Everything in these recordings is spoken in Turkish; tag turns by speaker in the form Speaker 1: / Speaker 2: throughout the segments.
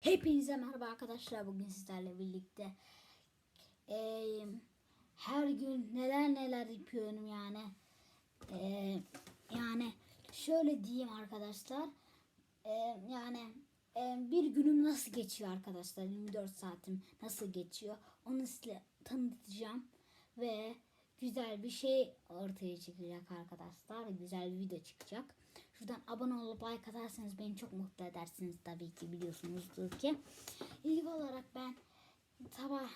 Speaker 1: Hepinize merhaba arkadaşlar. Bugün sizlerle birlikte eee, her gün neler neler yapıyorum yani. Eee, yani şöyle diyeyim arkadaşlar. Eee, yani eee, bir günüm nasıl geçiyor arkadaşlar? 24 saatim nasıl geçiyor? Onu size tanıtacağım ve güzel bir şey ortaya çıkacak arkadaşlar. Güzel bir video çıkacak. Şuradan abone olup like atarsanız beni çok mutlu edersiniz tabii ki biliyorsunuzdur ki. İlk olarak ben sabah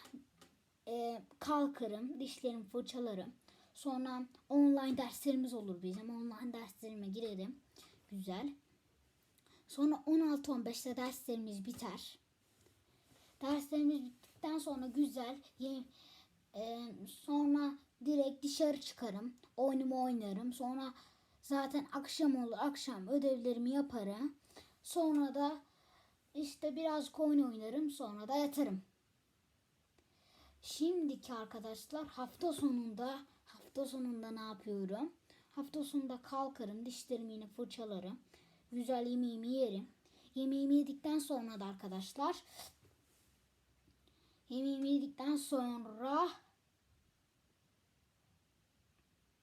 Speaker 1: e, kalkarım, dişlerimi fırçalarım. Sonra online derslerimiz olur bizim. Online derslerime girerim. Güzel. Sonra 16-15'te derslerimiz biter. Derslerimiz bittikten sonra güzel. e, sonra direkt dışarı çıkarım. Oyunumu oynarım. Sonra zaten akşam olur. Akşam ödevlerimi yaparım. Sonra da işte biraz oyun oynarım. Sonra da yatarım. Şimdiki arkadaşlar hafta sonunda hafta sonunda ne yapıyorum? Hafta sonunda kalkarım, dişlerimi yine fırçalarım. Güzel yemeğimi yerim. Yemeğimi yedikten sonra da arkadaşlar yemeğimi yedikten sonra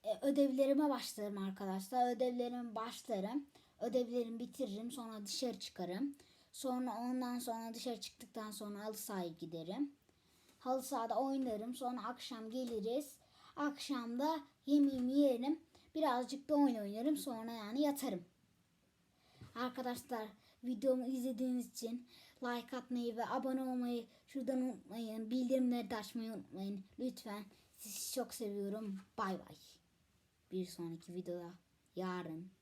Speaker 1: e, ödevlerime başlarım arkadaşlar. Ödevlerimi başlarım. Ödevlerimi bitiririm. Sonra dışarı çıkarım. Sonra ondan sonra dışarı çıktıktan sonra halı sahaya giderim. Halı sahada oynarım. Sonra akşam geliriz. Akşamda yemeğimi yerim. Birazcık da oyun oynarım. Sonra yani yatarım. Arkadaşlar videomu izlediğiniz için like atmayı ve abone olmayı şuradan unutmayın. Bildirimleri de açmayı unutmayın. Lütfen sizi çok seviyorum. Bay bay. Bir sonraki videoda yarın